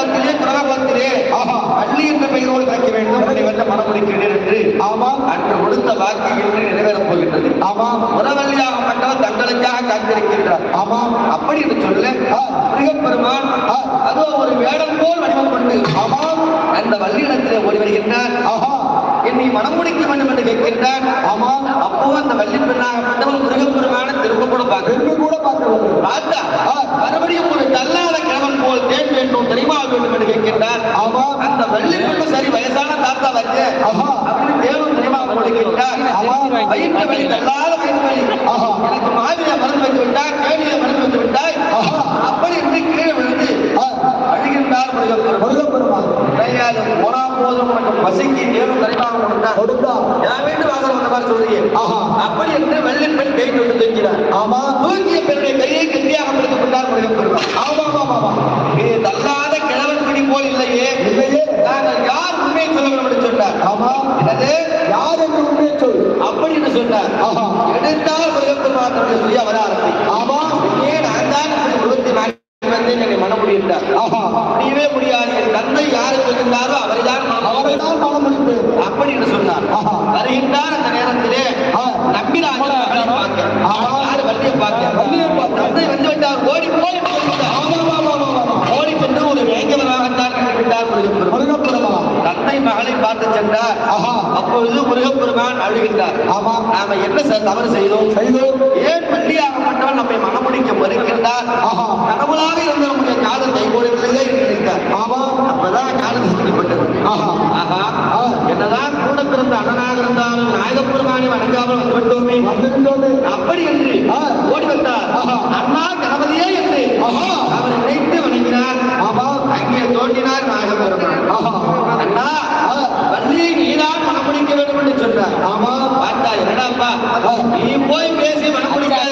வேடை குளத்திலே குலகுலத்திலே ஆஹா பள்ளி என்ற பெயரோடு பிறக்க வேண்டும் உன்னை வந்து மனமுடிக்கிறேன் என்று ஆமா அன்று கொடுத்த வாக்கு இன்று நிறைவேறப் போகின்றது ஆமா முறவல்லியாகப்பட்டவர் தங்களுக்காக காத்திருக்கின்றார் ஆமா அப்படி என்று சொல்ல ஆ. அதோ ஒரு வேடம் போல் வடிவம் கொண்டு ஆமா அந்த வள்ளியிடத்திலே ஓடி வருகின்றார் ஆஹா என்னை மனம் முடிக்க வேண்டும் என்று கேட்கின்றார் ஆமா அப்போ அந்த வள்ளி பெண்ணாகப்பட்டவர் முருகப்பெருமான திரும்ப கூட பார்க்க திரும்பி கூட பார்த்தா ஆ. மறுபடியும் ஒரு தள்ளாத கிழவன் போல் வேண்டும் தெரியுமா வேண்டும் என்று கேட்கின்றார் ஆமா அந்த வள்ளி பெண்ணு சரி வயசான தாத்தா வச்சு ஆஹா அப்படின்னு தேவன் தெரியுமா கொடுக்கின்றார் ஆமா. வயிற்று வலி தள்ளாத வயிற்று வலி ஆஹா. எனக்கு மாவில மருந்து வைத்து விட்டாய் கேணியில மருந்து வைத்து விட்டாய் ஆஹா. அப்படி என்று கீழே விழுந்து ஆ. அழுகின்றார் முருகப்பெருமான் முருகப்பெருமான் கிடையாது போனா போதும் உனக்கு பசிக்கு தேவன் தெரியுமா கொடுத்தார் கொடுத்தார் நான் வேண்டும் வாங்க வந்த மாதிரி சொல்றீங்க ஆஹா. அப்படி என்று வெள்ளி பெண் கை கொண்டு தூக்கிறார் ஆமா தூக்கிய பெண்ணை கையை கட்டியாக பிடித்துக் கொண்டார் முருகப்பெருமான் ஆமா ஆமா ஆமா இது தள்ளாத கிழவன் பிடி போல் இல்லையே இல்லையே நாங்கள் யார் உண்மையை சொல்ல வேண்டும் என்று சொன்னார் ஆமா என்னது யார் என்று உண்மையை சொல் அப்படி என்று சொன்னார். ஆஹா. எடுத்தால் முருகப்பெருமான் தன்னுடைய சுய வர ஆரம்பி ஆமா. ஏன் நான் தான் இப்படி முருகத்தை மாற்றி வந்தேன் என்னை மன முடிந்தார் ஆஹா. முடியவே முடியாது. என் தந்தை யாருக்கு இருந்தாரோ அவரை தான் அவரை தான் மனம் முடிப்பேன் அப்படி என்று சொன்னார். ஆஹா. வருகின்றார் அந்த நேரத்திலே ஆ. நம்பிராஜன் மகளை பார்க்க ஆமா. யாரு வள்ளியை பார்க்க வள்ளியை பார்க்க. தந்தை வந்து விட்டார் ஓடி போய் போய்விட்டார். ஆமா ஆமா ஆமா ஆமா ஓடி சென்று ஒரு வேங்கவராகத்தான் விட்டார் முருகப்பெருமான் முருகப்பெருமான் தந்தை மகளை பார்த்து சென்றார் ஆஹா அப்பொழுது முருகப்பெருமான் அழுகின்றார் ஆமா நாம என்ன தவறு செய்தோம்? செய்து ஏன் பள்ளியாகப்பட்டவன் நம்மை மனமுடிக்க மறுக்கின்றார் ஆஹா. கனவுளாக இருந்த நம்முடைய காதல் கைகூடவில்லையே என்று நினைத்தார் ஆமா. அப்பதான் காதல் சித்திப்பட்டது ஆஹா. ஆஹா. என்னதான் கூட பிறந்த அண்ணனாக இருந்தாலும் நாயகப்பெருமானை வணங்காமல் வந்து விட்டோமே. வந்திருந்தோமே. அப்படி என்று. ஓடி வந்தார். அண்ணா கணபதியே என்று ஆஹா. அவர் நினைத்து வணங்கினார். ஆமா. அங்கே தோன்றினார் நாயகப்பெருமான் ஆஹா அண்ணா ஆ. வள்ளியை நீதான் மனமுடிக்க வேண்டும் என்று சொன்னார் ஆமா பார்த்தா என்னடாப்பா ஆ. நீ போய் பேசி மனமுடிக்காத.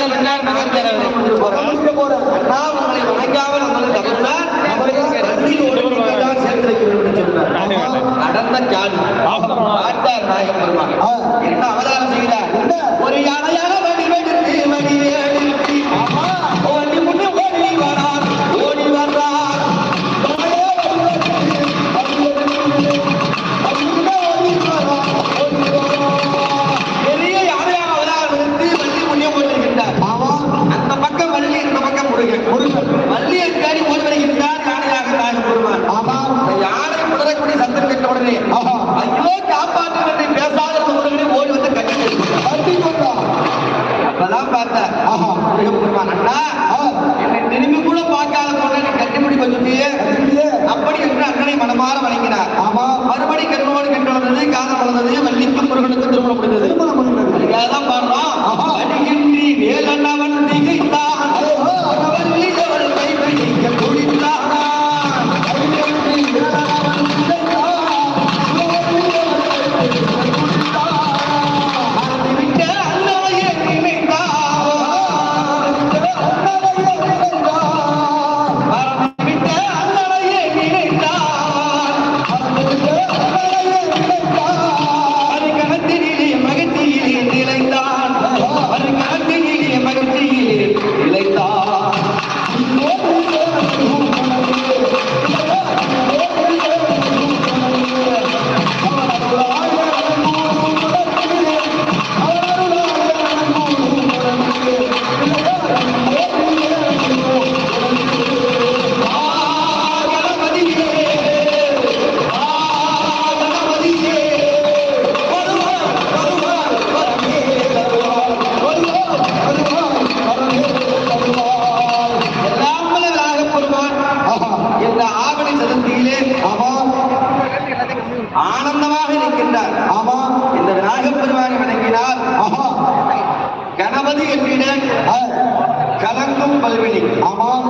கணம் பல்வினை ஆமாம்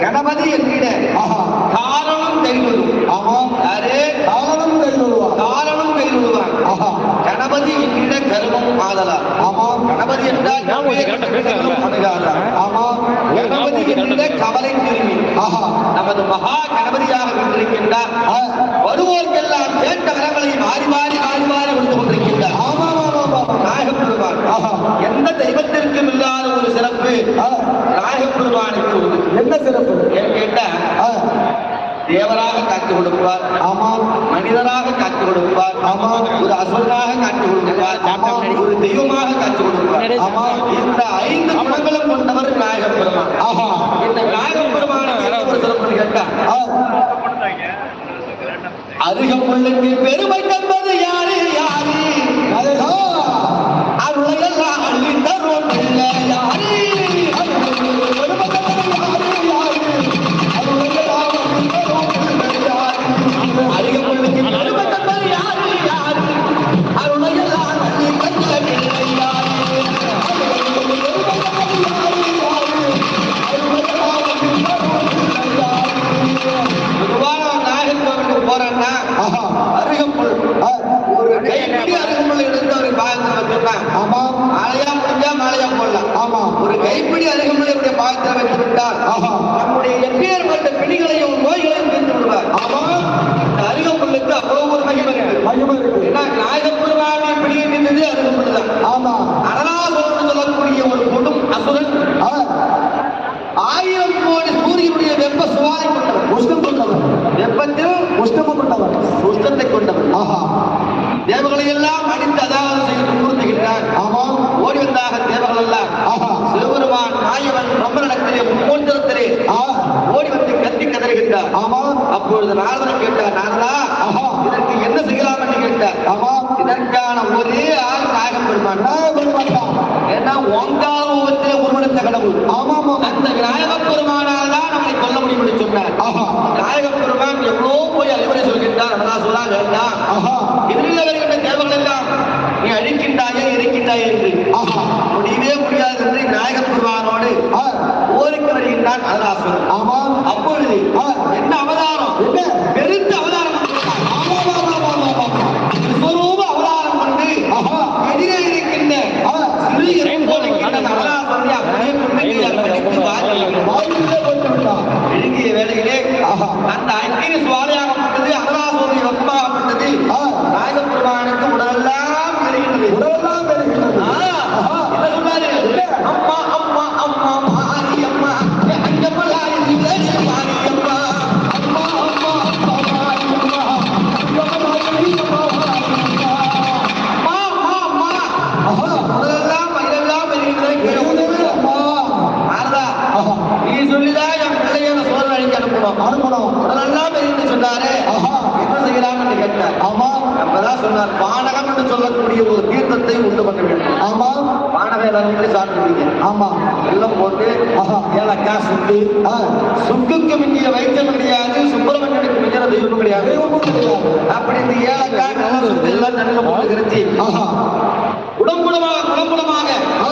கணபதி என்கிற ஆஹா காரணம் கைவிடும் ஆமாம் யாரே? காரணம் கைவிடுவார் காரணம் கைவிடுவார் ஆஹா. கணபதி என்கிற கருமம் ஆதலா ஆமாம். கணபதி என்றால் அணுகாதார் ஆமாம். கணபதி என்கிற கவலை திரும்பி. ஆஹா. நமது மகா கணபதியாக கொண்டிருக்கின்றார். வருவோர்கள் தெய்வத்திற்கும் இல்லாத ஒரு சிறப்பு ஆ. நாயகப் பெருமானுக்கு உண்டு என்ன சிறப்பு கேட்டா. தேவராக காட்சி கொடுப்பார் ஆமா மனிதராக காட்சி கொடுப்பார் ஆமா. ஒரு அசுரனாக காட்சி கொடுப்பார் ஆமா. ஒரு தெய்வமாக காட்சி கொடுப்பார் ஆமா. இந்த ஐந்து குணங்களும் கொண்டவர் பெருமான் ஆஹா இந்த நாயகப் பெருமானுக்கு என்ன ஒரு சிறப்புன்னு கேட்டா. அருகம்புள்ளுக்கு பெருமை ஆமா ஒரு கைப்பிடி அருகம்புல் இப்படி பாகத்தில் வைத்து விட்டால் ஆஹா. நம்முடைய எப்பேற்பட்ட பிடிகளையும் நோய்களையும் தீர்த்து விடுவார். ஆமா. இந்த அருகம்புல்லுக்கு அவ்வளவு ஒரு மகிமை இருக்கு மையம் இருக்கு ஏன்னா நாயகப்பெருமானுடைய பிடியை நின்றது அருகம்புல் தான் ஆமா அரணாசுரன் சொல்லக்கூடிய ஒரு கொடும் அசுரன் ஆ. ஆயிரம் கோடி சூரியனுடைய வெப்ப சுவாலை கொண்டவர் உஷ்ணம் கொண்டவர் வெப்பத்தில் உஷ்ணமும் கொண்டவர் உஷ்ணத்தை கொண்டவர் ஆஹா தேவர்களை எல்லாம் அடித்து அதாவது செய்து கூர்ந்துகின்றார் ஆமா ஓடி வந்தாக தேவர்கள் எல்லாம் ஆஹா சிவபெருமான் மாயவன் பிரம்மனிடத்திலே மும்மூர்த்தத்திலே ஆ. ஓடி வந்து கத்தி கதறுகின்றார் ஆமா அப்பொழுது நாரதன் கேட்டார் நாரதா ஆஹா. இதற்கு என்ன செய்யலாம் என்று கேட்டார். ஆமா இதற்கான ஒரே ஆள் நாயகம் பெருமான். நாயக பெருமான் ஏன்னா உருவத்திலே உருவெடுத்த கடவுள் ஆமா அந்த நாயக பெருமானால் தான் நம்மளை கொல்ல முடியும் என்று சொன்னார். ஆஹா. நாயக பெருமான் எவ்வளோ போய் அறிவுரை சொல்கின்றார் அதனால் சொல்ல வேண்டாம். ஆஹா. எதிரில் வருகின்ற தேவர்கள் எல்லாம் நீ அழிக்கின்றாயே இருக்கின்றாயே என்று. ஆஹா. முடியவே முடியாது என்று நாயகப் பெருமானோடு ஆ. போருக்கு வருகின்றான் அதராசன் ஆமா அப்பொழுது என்ன think சொன்னார் வானகம் என்று சொல்லக்கூடிய ஒரு தீர்த்தத்தை உண்டு பண்ண வேண்டும். ஆமா. பானகம் எல்லாருமே சாப்பிடுவீங்க. ஆமா. எல்லாம் போட்டு ஆஹா. ஏலக்காய் சுக்கு சுக்குக்கு மிஞ்சிய வைத்தியம் கிடையாது சுப்பிரமணியனுக்கு மிஞ்சிற தெய்வம் கிடையாது. அப்படி இந்த ஏலக்காய் நல்லா எல்லாம் தண்ணில போட்டு கிரச்சி ஆஹா. குடம்புடமாக குடம்புடமாக ஆ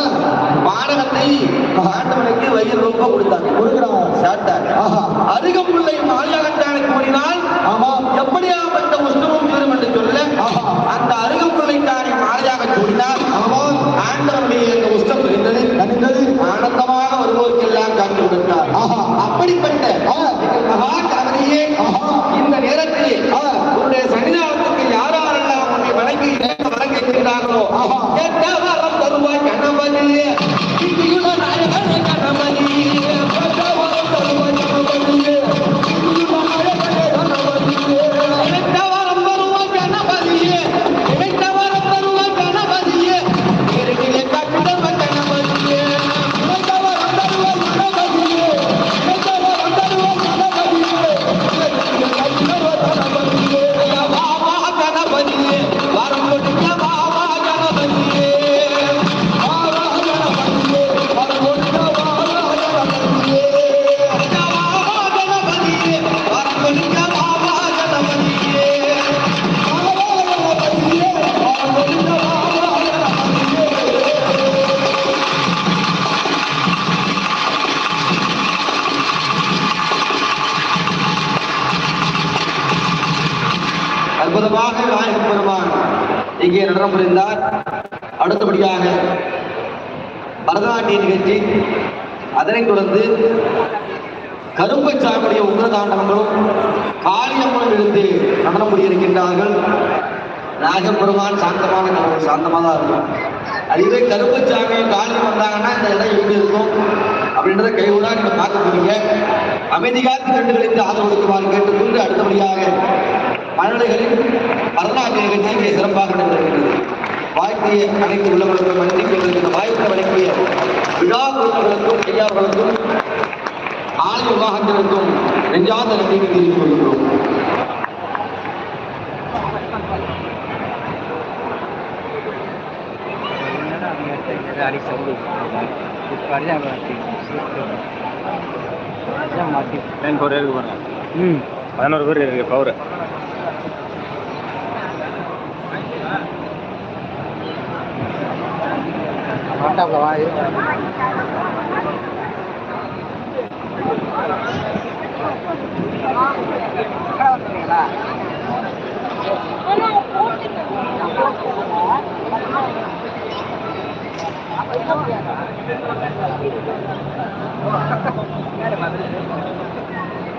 ஆண்டவனுக்கு வயிறு ரொம்ப கொடுத்தாங்க. கொடுக்குறாங்க சாப்பிட்டாங்க. ஆஹா. பிள்ளை மாயாகத்தானுக்கு கூறினால் ஆமா எப்படியாப்பட்ட உஷ்ணமும் பெறும் என்று அடுத்தபடியாக பரதநாட்டிய நிகழ்ச்சி. அதனைத் தொடர்ந்து கரும்பச்சாமியுடைய உக்ரதாண்டவங்களும் காளியம்மனும் எடுத்து நடனம் புரியிருக்கின்றார்கள் நாகப்பெருமான் சாந்தமான கடவுள் சாந்தமாக தான் இருக்கும். அதுவே கருப்பச்சாமியும் காளியம் வந்தாங்கன்னா இந்த இடம் எப்படி இருக்கும் அப்படின்றத கைவிடா நீங்க பார்க்க போறீங்க. அமைதிகாத்து கண்டுகளுக்கு ஆதரவு கொடுக்குமாறு கேட்டுக்கொண்டு அடுத்தபடியாக மன்னர்களின் பரதநாட்டிய நிகழ்ச்சி சிறப்பாக நடந்திருக்கின்றது வாழ்க்கையை அனைத்து உள்ளவர்களுக்கும் நன்றி கொண்டிருக்கிற வாய்ப்பு வழங்கிய விழா குழுக்களுக்கும் ஐயாவர்களுக்கும் ஆலய விவாகத்திற்கும் நெஞ்சாத நன்றி தெரிவித்துக் கொள்கிறோம் பதினோரு பேர் இருக்கு பவர் வாட்டாப்ல வா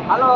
ஹலோ